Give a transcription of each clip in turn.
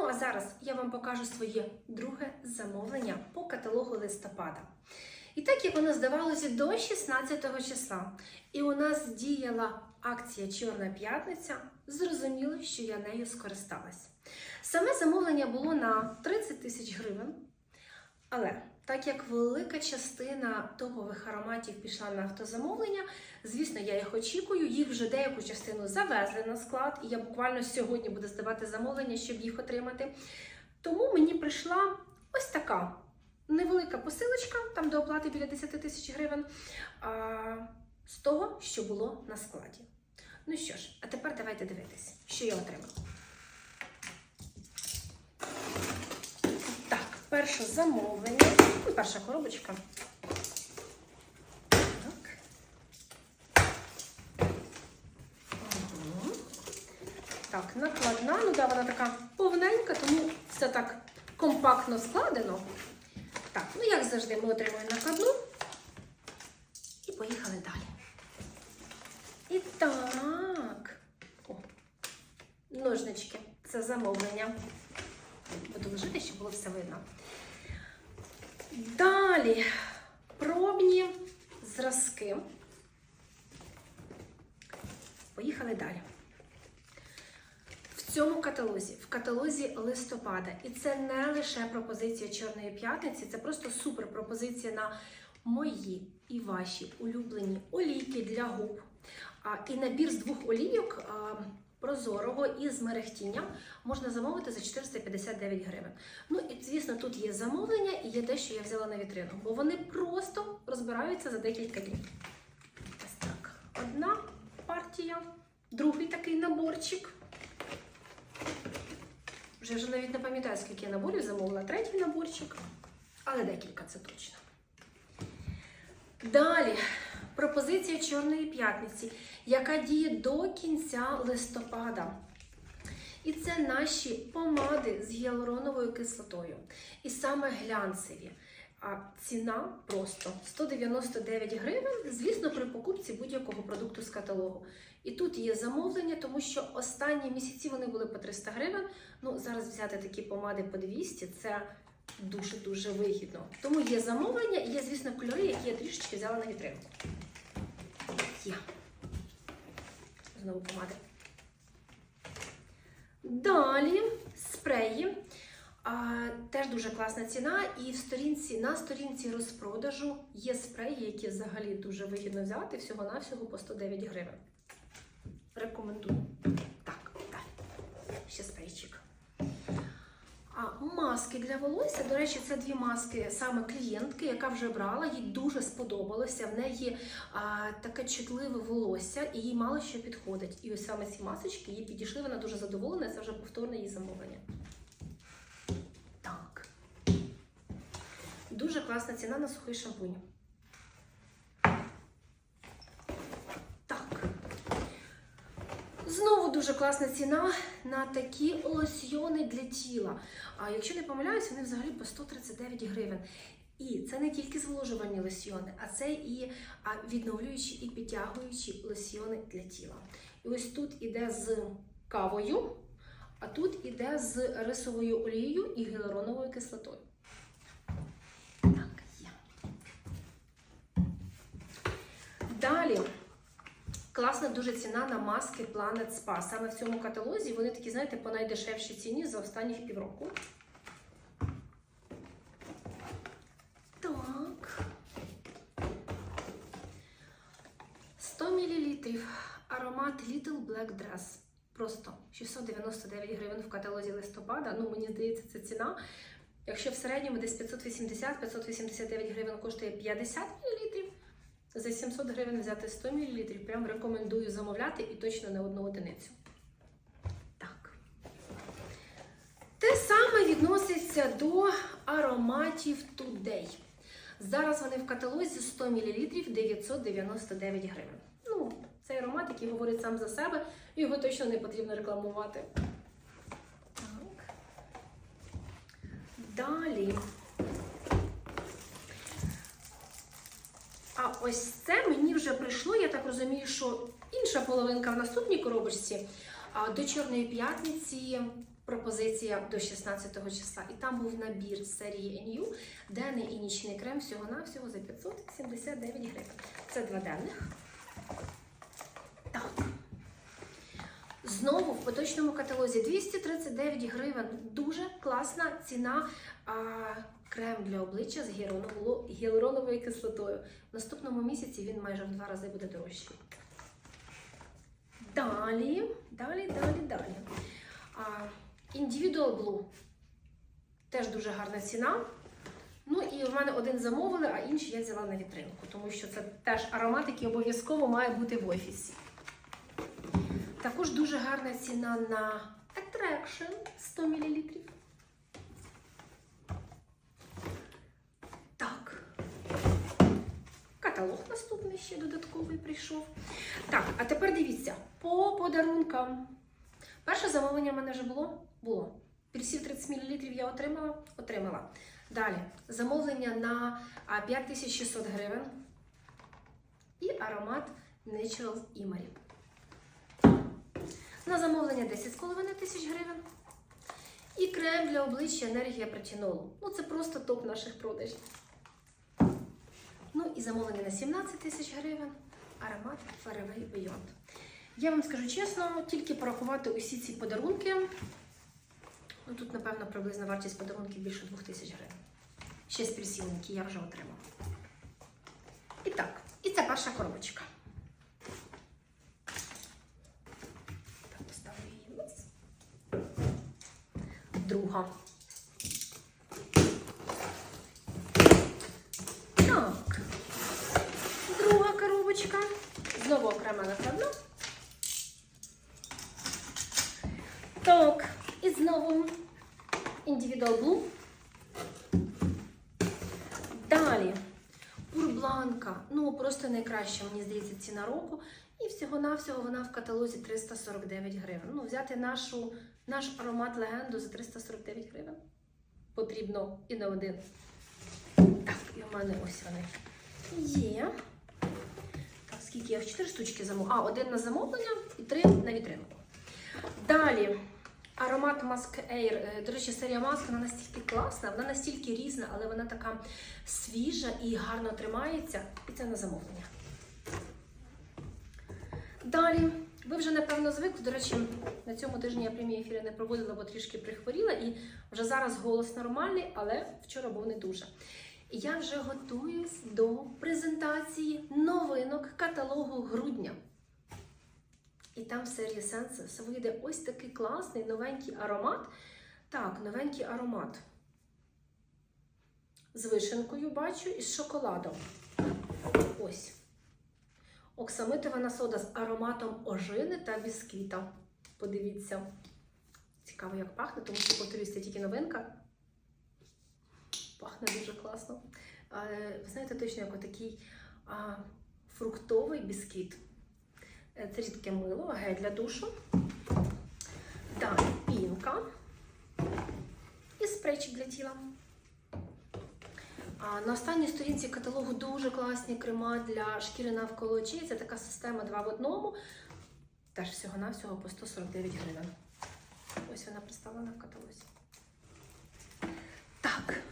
Ну а зараз я вам покажу своє друге замовлення по каталогу листопада. І так як воно здавалося до 16 числа, і у нас діяла акція Чорна п'ятниця, зрозуміло, що я нею скористалась. Саме замовлення було на 30 тисяч гривень, але так як велика частина топових ароматів пішла на автозамовлення, звісно, я їх очікую. Їх вже деяку частину завезли на склад, і я буквально сьогодні буду здавати замовлення, щоб їх отримати. Тому мені прийшла ось така невелика посилочка, там до оплати біля 10 тисяч гривень, з того, що було на складі. Ну що ж, а тепер давайте дивитись, що я отримала. Так, перше замовлення. Ну, перша коробочка. Так. Мгм. Так, накладна. Ну да, вона така повненька, тому все так компактно складено. Так, ну як завжди, ми отримуємо накладну. І поїхали далі. І так. О, ножнички. Це замовлення. Буду лежити, щоб було все видно. Далі пробні зразки. Поїхали далі. В цьому каталозі, в каталозі листопада, і це не лише пропозиція Чорної п'ятниці, це просто супер пропозиція на мої і ваші улюблені олійки для губ. А, і набір з двох олійок а, прозорого і з мерехтінням можна замовити за 459 гривень. Ну і звісно, тут є замовлення і є те, що я взяла на вітрину, бо вони просто розбираються за декілька днів. Ось так. Одна партія, другий такий наборчик. Вже вже навіть не пам'ятаю, скільки я наборів замовила. Третій наборчик, але декілька це точно. Далі пропозиція Чорної п'ятниці, яка діє до кінця листопада. І це наші помади з гіалуроновою кислотою. І саме глянцеві. А ціна просто 199 гривень, звісно, при покупці будь-якого продукту з каталогу. І тут є замовлення, тому що останні місяці вони були по 300 гривень. Ну, зараз взяти такі помади по 200 це дуже-дуже вигідно. Тому є замовлення і є, звісно, кольори, які я трішечки взяла на вітринку. Є. Знову помади. Далі спреї. А, теж дуже класна ціна. І в сторінці, на сторінці розпродажу є спреї, які взагалі дуже вигідно взяти всього-навсього по 109 гривень. Рекомендую. Так, далі. Ще спрейчик. Маски для волосся. До речі, це дві маски саме клієнтки, яка вже брала, їй дуже сподобалося. В неї а, таке чутливе волосся, і їй мало що підходить. І ось саме ці масочки їй підійшли. Вона дуже задоволена. Це вже повторне її замовлення. Так. Дуже класна ціна на сухий шампунь. Так. Знову дуже класна ціна на такі лосьйони для тіла. А якщо не помиляюсь, вони взагалі по 139 гривень. І це не тільки зволожувальні лосьйони, а це і відновлюючі і підтягуючі лосьйони для тіла. І ось тут іде з кавою, а тут іде з рисовою олією і гіалуроновою кислотою. Так, є. Далі. Класна дуже ціна на маски Planet Spa. Саме в цьому каталозі вони такі, знаєте, по найдешевшій ціні за останніх півроку. Так. 100 мл. Аромат Little Black Dress. Просто 699 гривень в каталозі листопада. Ну, мені здається, це ціна. Якщо в середньому десь 580-589 гривень коштує 50 мл, за 700 гривень взяти 100 мл, прям рекомендую замовляти і точно не одну одиницю. Так. Те саме відноситься до ароматів Today. Зараз вони в каталозі 100 мл 999 гривень. Ну, цей аромат, який говорить сам за себе, його точно не потрібно рекламувати. Так. Далі. А ось це мені вже прийшло. Я так розумію, що інша половинка в наступній коробочці. До Чорної п'ятниці пропозиція до 16 числа. І там був набір серії NU, денний і нічний крем всього-навсього за 579 гривень. Це два денних. Так. Знову в поточному каталозі 239 гривень. Дуже класна ціна. Крем для обличчя з гіалуроновою- кислотою. В наступному місяці він майже в два рази буде дорожчий. Далі, далі, далі, далі. Individual Blue. Теж дуже гарна ціна. Ну і в мене один замовили, а інший я взяла на вітринку, тому що це теж аромат, який обов'язково має бути в офісі. Також дуже гарна ціна на Attraction 100 мл. Так. Каталог наступний ще додатковий прийшов. Так, а тепер дивіться, по подарункам. Перше замовлення в мене вже було? Було. Персів 30 мл я отримала? Отримала. Далі, замовлення на 5600 гривень. І аромат Natural Imari. На замовлення 10,5 тисяч гривень. І крем для обличчя енергія претінолу. Ну, це просто топ наших продажів. Ну і замовлення на 17 тисяч гривень. Аромат Faraway Beyond. Я вам скажу чесно, тільки порахувати усі ці подарунки. Ну, тут, напевно, приблизна вартість подарунків більше 2 тисяч гривень. Ще з які я вже отримала. І так, і це перша коробочка. Так, поставлю її вниз. Друга. Так. Друга. Знову окрема накладна. Так, і знову Individual Blue. Далі. Пурбланка. Ну, просто найкраща, мені здається, ціна року. І всього-навсього вона в каталозі 349 гривень. Ну, взяти нашу, наш аромат легенду за 349 гривень. Потрібно і не один. Так, і в мене ось вони є. Скільки я 4 штучки замовила? А, один на замовлення і три на вітринку. Далі. Аромат Mask Air. Е, До речі, серія Mask вона настільки класна, вона настільки різна, але вона така свіжа і гарно тримається. І це на замовлення. Далі. Ви вже напевно звикли. До речі, на цьому тижні я прямі ефіри не проводила, бо трішки прихворіла, і вже зараз голос нормальний, але вчора був не дуже. Я вже готуюсь до презентації новинок каталогу грудня. І там в серії Senses вийде ось такий класний новенький аромат. Так, новенький аромат. З вишенкою бачу і з шоколадом. Ось. Оксамитова насода з ароматом ожини та бісквіта. Подивіться. Цікаво, як пахне, тому що, повторюсь, тільки новинка. Пахне дуже класно. Ви знаєте, точно як отакий фруктовий бісквіт. Е, Це рідке мило, гель для душу. Далі пінка і спрейчик для тіла. На останній сторінці каталогу дуже класні крема для шкіри навколо очей. Це така система 2 в одному. Теж всього-навсього по 149 гривень. Ось вона представлена в каталозі. Так.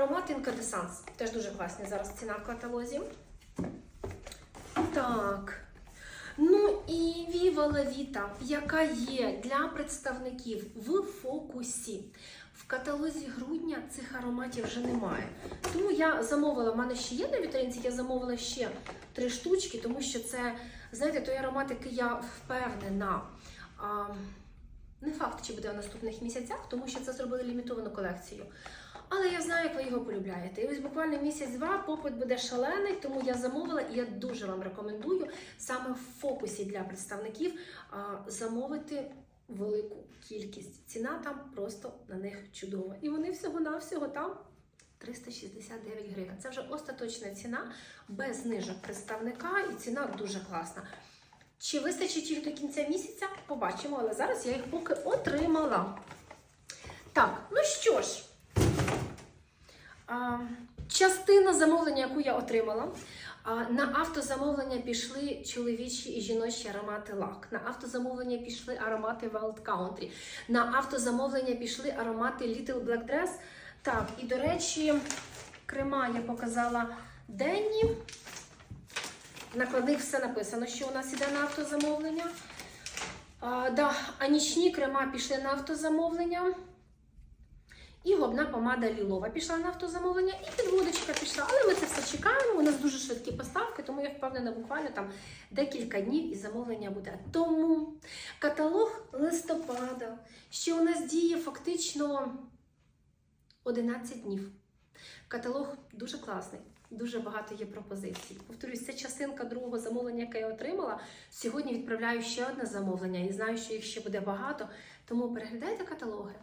Аромат Incandescence. Теж дуже класний зараз ціна в каталозі. Так. Ну і La Vita, яка є для представників в фокусі. В каталозі грудня цих ароматів вже немає. Тому я замовила, в мене ще є на вітринці, я замовила ще три штучки, тому що це, знаєте, той аромат, який я впевнена. А, не факт, чи буде в наступних місяцях, тому що це зробили лімітовану колекцію. Але я знаю, як ви його полюбляєте. І ось буквально місяць-два попит буде шалений, тому я замовила і я дуже вам рекомендую саме в фокусі для представників замовити велику кількість. Ціна там просто на них чудова. І вони всього-навсього там 369 гривень. Це вже остаточна ціна без знижок представника, і ціна дуже класна. Чи вистачить їх до кінця місяця? Побачимо, але зараз я їх поки отримала. Так, ну що ж. Частина замовлення, яку я отримала, На автозамовлення пішли чоловічі і жіночі аромати лак. На автозамовлення пішли аромати Wild Country. На автозамовлення пішли аромати Little Black Dress. Так, і до речі, крема я показала денні. Накладних все написано, що у нас іде на автозамовлення. А, да, а нічні крема пішли на автозамовлення. І губна помада лілова пішла на автозамовлення, і підводочка пішла. Але ми це все чекаємо. У нас дуже швидкі поставки, тому я впевнена, буквально там декілька днів і замовлення буде. Тому каталог листопада, що у нас діє фактично 11 днів. Каталог дуже класний. Дуже багато є пропозицій. Повторюсь, це частинка другого замовлення, яке я отримала. Сьогодні відправляю ще одне замовлення і знаю, що їх ще буде багато. Тому переглядайте каталоги.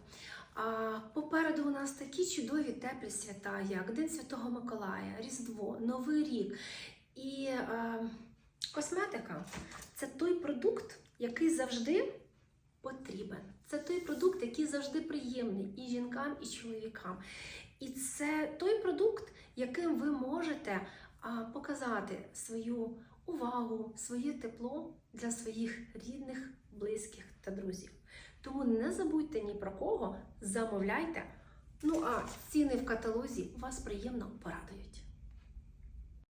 А попереду у нас такі чудові теплі свята, як День Святого Миколая, Різдво, Новий рік. І е, косметика це той продукт, який завжди потрібен. Це той продукт, який завжди приємний і жінкам, і чоловікам. І це той продукт, яким ви можете а, показати свою увагу, своє тепло для своїх рідних, близьких та друзів. Тому не забудьте ні про кого, замовляйте. Ну а ціни в каталозі вас приємно порадують.